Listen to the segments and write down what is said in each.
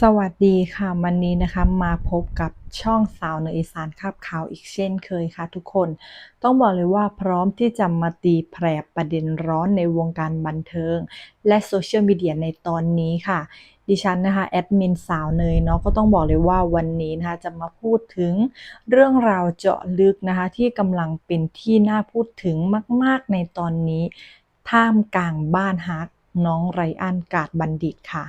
สวัสดีค่ะ วันนี้นะคะมาพบกับช่องสาวเหนืออีสานคาบข่าวอีกเช่นเคยค่ะทุกคน ต้องบอกเลยว่าพร้อมที่จะมาตีแผ่ประเด็นร้อนในวงการบันเทิง และโซเชียลมีเดียในตอนนี้ค่ะ ดิฉันนะคะแอดมินสาวเนยเนาะก็ต้องบอกเลยว่าวันนี้นะคะจะมาพูดถึงเรื่องราวเจาะลึกนะคะ ที่กำลังเป็นที่น่าพูดถึงมาก ๆ ในตอนนี้ ท่ามกลางบ้านฮักน้องไรอันกาดบัณฑิตค่ะ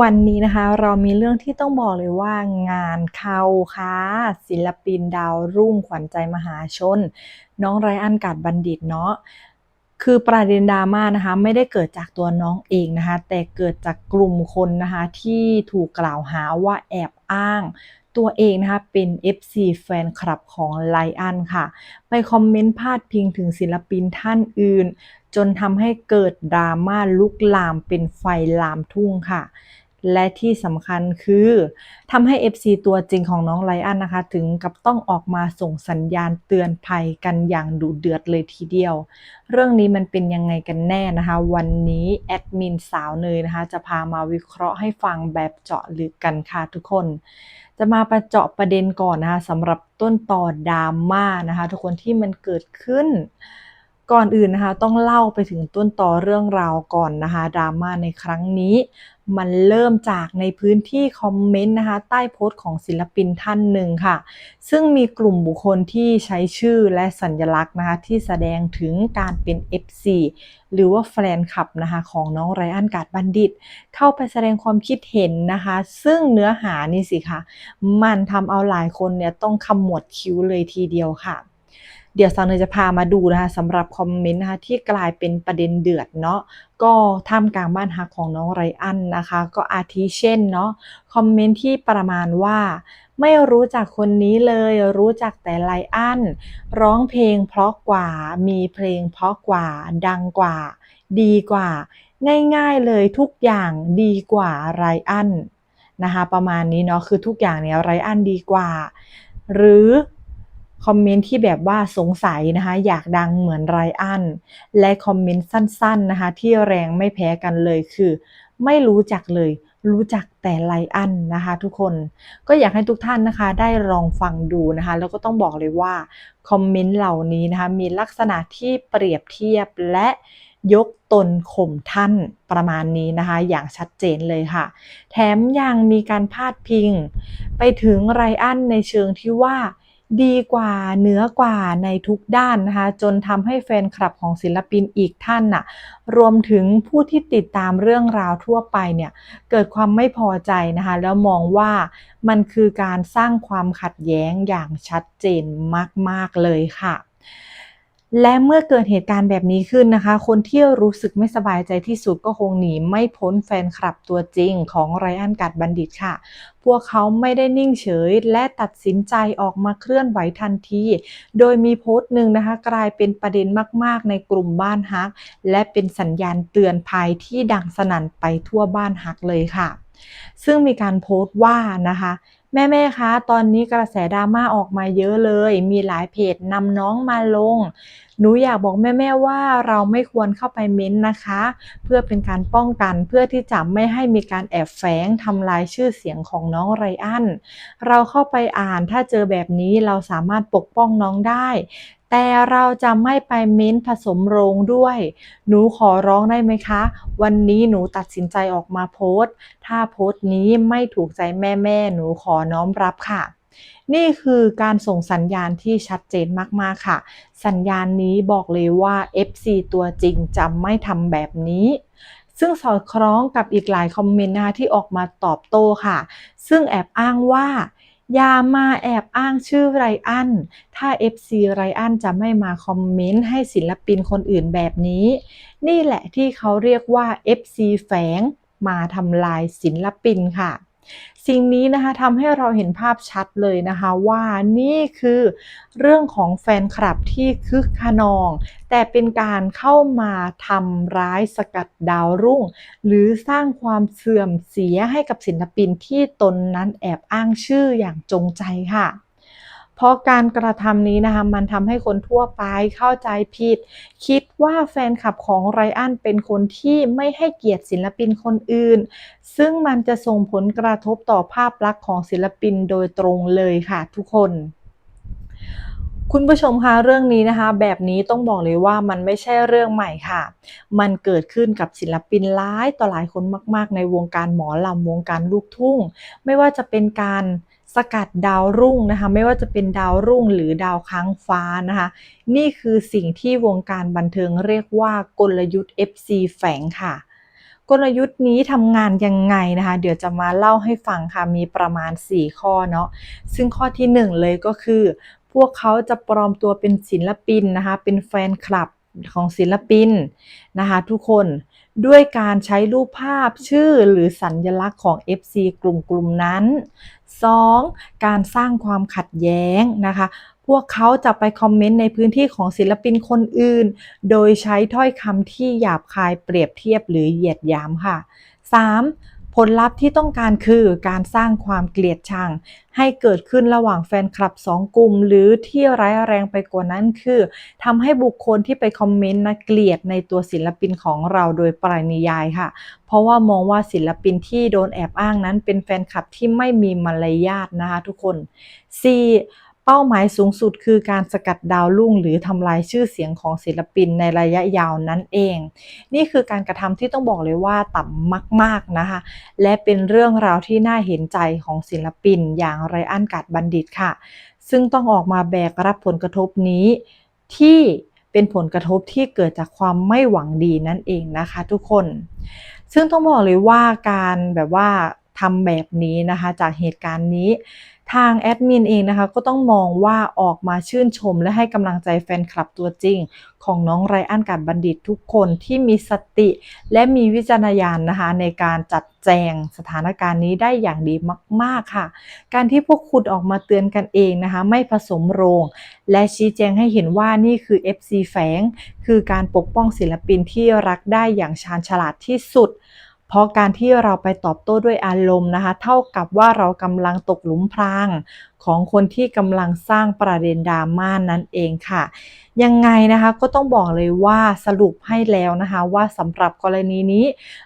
วันนี้นะคะเรามีเรื่องที่ต้องบอกเลยว่างานเข้าค่ะศิลปินดาวรุ่งขวัญใจมหาชน น้องไรอันกาดบัณฑิตเนาะคือประเด็นดราม่านะคะไม่ได้เกิดจากตัวน้องเองนะคะ แต่เกิดจากกลุ่มคนนะคะที่ถูกกล่าวหาว่าแอบอ้าง ตัวเองนะคะเป็น FC แฟนคลับของไลอันค่ะ ไปคอมเมนต์พาดพิงถึงศิลปินท่านอื่น จนทำให้เกิดดราม่าลุกลามเป็นไฟลามทุ่งค่ะ และที่สำคัญคือทำให้ FC ตัวจริงของน้องไลอันนะคะ ถึงกับต้องออกมาส่งสัญญาณเตือนภัยกันอย่างดุเดือดเลยทีเดียว เรื่องนี้มันเป็นยังไงกันแน่นะคะ วันนี้แอดมินสาวเนยนะคะ จะพามาวิเคราะห์ให้ฟังแบบเจาะลึกกันค่ะทุกคน จะมาประเจาะประเด็นก่อนนะคะสำหรับต้นต่อดราม่านะคะ ทุกคนที่มันเกิดขึ้น ก่อนอื่นนะคะต้องเล่าไปถึงต้นต่อเรื่องราวก่อนนะคะดราม่าในครั้งนี้ มันเริ่มจากในพื้นที่คอมเมนต์นะคะใต้โพสต์ของศิลปินท่านหนึ่งค่ะ ซึ่งมีกลุ่มบุคคลที่ใช้ชื่อและสัญลักษณ์นะคะที่แสดงถึงการเป็น FC หรือว่าแฟนคลับนะคะของน้องไรอันกาดบัณฑิต เข้าไปแสดงความคิดเห็นนะคะ ซึ่งเนื้อหานี่สิคะมันทำเอาหลายคนเนี่ยต้องขมวดคิ้วเลยทีเดียวค่ะ เดี๋ยวสาวเนยจะพามาดูนะคะสำหรับคอมเมนต์นะคะที่กลายเป็นประเด็นเดือดเนาะก็ท่ามกลางบ้านฮักของน้องไรอันนะคะ ก็อาทิเช่นเนาะคอมเมนต์ที่ประมาณว่า ไม่รู้จักคนนี้เลยรู้จักแต่ไลอันร้องเพลงเพราะกว่ามีเพลงเพราะกว่าดังกว่า ดีกว่า ง่ายๆเลยทุกอย่างดีกว่าไรอันนะคะประมาณนี้เนาะคือทุกอย่างเนี่ยไรอันดีกว่า หรือ คอมเมนต์ที่แบบว่าสงสัยนะคะ อยากดังเหมือนไรอัน และคอมเมนต์สั้นๆนะคะ ที่แรงไม่แพ้กันเลยคือ ไม่รู้จักเลย รู้จักแต่ไลอันนะคะทุกคนก็อยากให้ทุกท่านนะคะ ได้ลองฟังดูนะคะ แล้วก็ต้องบอกเลยว่าคอมเมนต์เหล่านี้นะคะ มีลักษณะที่เปรียบเทียบและยกตนข่มท่านประมาณนี้นะคะ อย่างชัดเจนเลยค่ะ แถมยังมีการพาดพิง ไปถึงไรอันในเชิงที่ว่า ดีกว่าเหนือกว่าในทุกด้านนะคะ จนทำให้แฟนคลับของศิลปินอีกท่านน่ะรวมถึงผู้ที่ติดตามเรื่องราวทั่วไปเนี่ยเกิดความไม่พอใจนะคะ แล้วมองว่ามันคือการสร้างความขัดแย้งอย่างชัดเจนมาก ๆ เลยค่ะ และเมื่อเกิดเหตุการณ์แบบนี้ขึ้นนะคะ คนที่รู้สึกไม่สบายใจที่สุดก็คงหนีไม่พ้นแฟนคลับตัวจริงของไรอันกัดบัณฑิตค่ะ พวกเขาไม่ได้นิ่งเฉย และตัดสินใจออกมาเคลื่อนไหวทันที โดยมีโพสต์หนึ่งนะคะ กลายเป็นประเด็นมากๆ ในกลุ่มบ้านฮัก และเป็นสัญญาณเตือนภัยที่ดังสนั่นไปทั่วบ้านฮักเลยค่ะ ซึ่งมีการโพสต์ว่านะคะ แม่แม่คะ ตอนนี้กระแสดราม่าออกมาเยอะเลย มีหลายเพจนำน้องมาลง หนูอยากบอกแม่แม่ว่าเราไม่ควรเข้าไปเม้นนะคะ เพื่อเป็นการป้องกันเพื่อที่จะไม่ให้มีการแอบแฝงทำลายชื่อเสียงของน้องไรอัน เราเข้าไปอ่านถ้าเจอแบบนี้เราสามารถปกป้องน้องได้ แต่เราจะไม่ไปเม้นผสมโรงด้วย หนูขอร้องได้ไหมคะ วันนี้หนูตัดสินใจออกมาโพสต์ ถ้าโพสต์นี้ไม่ถูกใจแม่ๆหนูขอน้อมรับค่ะ นี่คือการส่งสัญญาณที่ชัดเจนมาก ๆ ค่ะ สัญญาณนี้บอกเลยว่า FC ตัวจริงจะไม่ทำแบบนี้ซึ่งสอดคล้องกับอีกหลายคอมเมนต์นะคะที่ออกมาตอบโต้ค่ะ ซึ่งแอบอ้างว่า อย่ามาแอบอ้างชื่อไรอัน ถ้า FC ไรอันจะไม่มาคอมเมนต์ให้ศิลปินคนอื่นแบบนี้ นี่แหละที่เขาเรียกว่า FC แฝงมาทำลายศิลปินค่ะ สิ่งนี้นะคะทำให้เราเห็นภาพชัดเลยนะคะว่านี่คือเรื่องของแฟนคลับที่คึกขนอง แต่เป็นการเข้ามาทำร้ายสกัดดาวรุ่ง หรือสร้างความเสื่อมเสียให้กับศิลปินที่ตนนั้นแอบอ้างชื่ออย่างจงใจค่ะ เพราะการกระทำนี้นะคะมันทำให้คนทั่วไปเข้าใจผิด คิดว่าแฟนคลับของไรอันเป็นคนที่ไม่ให้เกียรติศิลปินคนอื่น ซึ่งมันจะส่งผลกระทบต่อภาพลักษณ์ของศิลปินโดยตรงเลยค่ะทุกคนคุณผู้ชมคะเรื่องนี้นะคะ แบบนี้ต้องบอกเลยว่ามันไม่ใช่เรื่องใหม่ค่ะ มันเกิดขึ้นกับศิลปินหลายต่อหลายคนมาก ๆ ในวงการหมอลำวงการลูกทุ่ง ไม่ว่าจะเป็นการ สกัดดาวรุ่งนะคะ ไม่ว่าจะเป็นดาวรุ่งหรือดาวค้างฟ้านะคะ นี่คือสิ่งที่วงการบันเทิงเรียกว่ากลยุทธ์ FC แฝงค่ะ กลยุทธ์นี้ทำงานยังไงนะคะ เดี๋ยวจะมาเล่าให้ฟังค่ะ มีประมาณ 4 ข้อเนาะซึ่งข้อที่ 1 เลยก็คือ พวกเขาจะปลอมตัวเป็นศิลปินนะคะ เป็นแฟนคลับ ของศิลปินนะคะทุกคนด้วยการใช้รูปภาพชื่อหรือสัญลักษณ์ของ FC กลุ่มกลุ่มนั้น 2. การสร้างความขัดแย้งนะคะ พวกเขาจะไปคอมเมนต์ในพื้นที่ของศิลปินคนอื่น โดยใช้ถ้อยคำที่หยาบคายเปรียบเทียบหรือเหยียดหยามค่ะ 3. ผลลัพธ์ที่ต้องการคือการสร้างความเกลียดชัง ให้เกิดขึ้นระหว่างแฟนคลับ 2 กลุ่ม หรือที่ร้ายแรงไปกว่านั้นคือทำให้บุคคลที่ไปคอมเมนต์นะเกลียดในตัวศิลปินของเราโดยปริยายค่ะ เพราะว่ามองว่าศิลปินที่โดนแอบอ้างนั้นเป็นแฟนคลับที่ไม่มีมารยาทนะคะทุกคน 4. เป้าหมายสูงสุดคือการสกัดดาวรุ่ง หรือทำลายชื่อเสียงของศิลปินในระยะยาวนั่นเอง นี่คือการกระทำที่ต้องบอกเลยว่าต่ำมาก ๆนะคะ และเป็นเรื่องราวที่น่าเห็นใจของศิลปินอย่างไรอันกัดบัณฑิตค่ะ ซึ่งต้องออกมาแบกรับผลกระทบนี้ที่เป็นผลกระทบที่เกิดจากความไม่หวังดีนั่นเองนะคะทุกคน ซึ่งต้องบอกเลยว่าการแบบว่าทำแบบนี้นะคะจากเหตุการณ์นี้ ทางแอดมินเองนะคะก็ต้องมองว่าออกมาชื่นชมและให้กำลังใจแฟนคลับตัวจริง ของน้องไรอันกัดบัณฑิตทุกคนที่มีสติ และมีวิจารณญาณนะคะในการจัดแจงสถานการณ์นี้ได้อย่างดีมาก ๆค่ะ การที่พวกคุณออกมาเตือนกันเองนะคะ ไม่ผสมโรง และชี้แจงให้เห็นว่านี่คือ FC แฝงคือการปกป้องศิลปินที่รักได้อย่างชาญฉลาดที่สุด เพราะการที่เราไปตอบโต้ด้วยอารมณ์นะคะ เท่ากับว่าเรากำลังตกหลุมพรางของคนที่กำลังสร้างประเด็นดราม่านั่นเองค่ะ ยังไงนะคะก็ต้องบอกเลยว่าสรุปให้แล้วนะคะว่าสำหรับกรณีนี้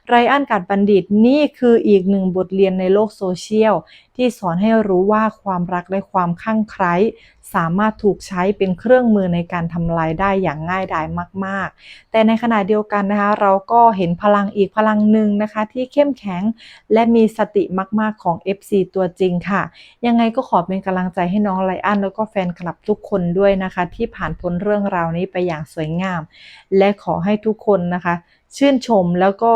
ไรอันกัดบัณฑิตนี่คืออีกหนึ่งบทเรียนในโลกโซเชียล ที่สอนให้รู้ว่าความรักและความคลั่งไคล้สามารถถูกใช้เป็นเครื่องมือในการทำลายได้อย่างง่ายดายมาก ๆ แต่ในขณะเดียวกันนะคะ เราก็เห็นพลังอีกพลังหนึ่งนะคะ ที่เข้มแข็งและมีสติมาก ๆของ FC ตัวจริงค่ะ ยังไงก็ขอเป็นกำลังใจให้น้องไลอ้อนแล้วก็แฟนคลับทุกคนด้วยนะคะ ที่ผ่านพ้นเรื่องราวนี้ไปอย่างสวยงาม และขอให้ทุกคนนะคะ ชื่นชมแล้วก็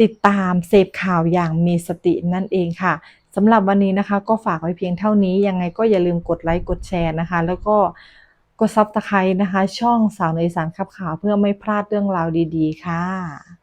ติดตามเสพข่าวอย่างมีสตินั่นเองค่ะสำหรับวันนี้นะคะ ก็ฝากไว้เพียงเท่านี้ ยังไงก็อย่าลืมกดไลค์กดแชร์นะคะ แล้วก็กดซับสไครต์นะคะ ช่องสาวในสารขับข่าวเพื่อไม่พลาดเรื่องราวดี ๆ ค่ะ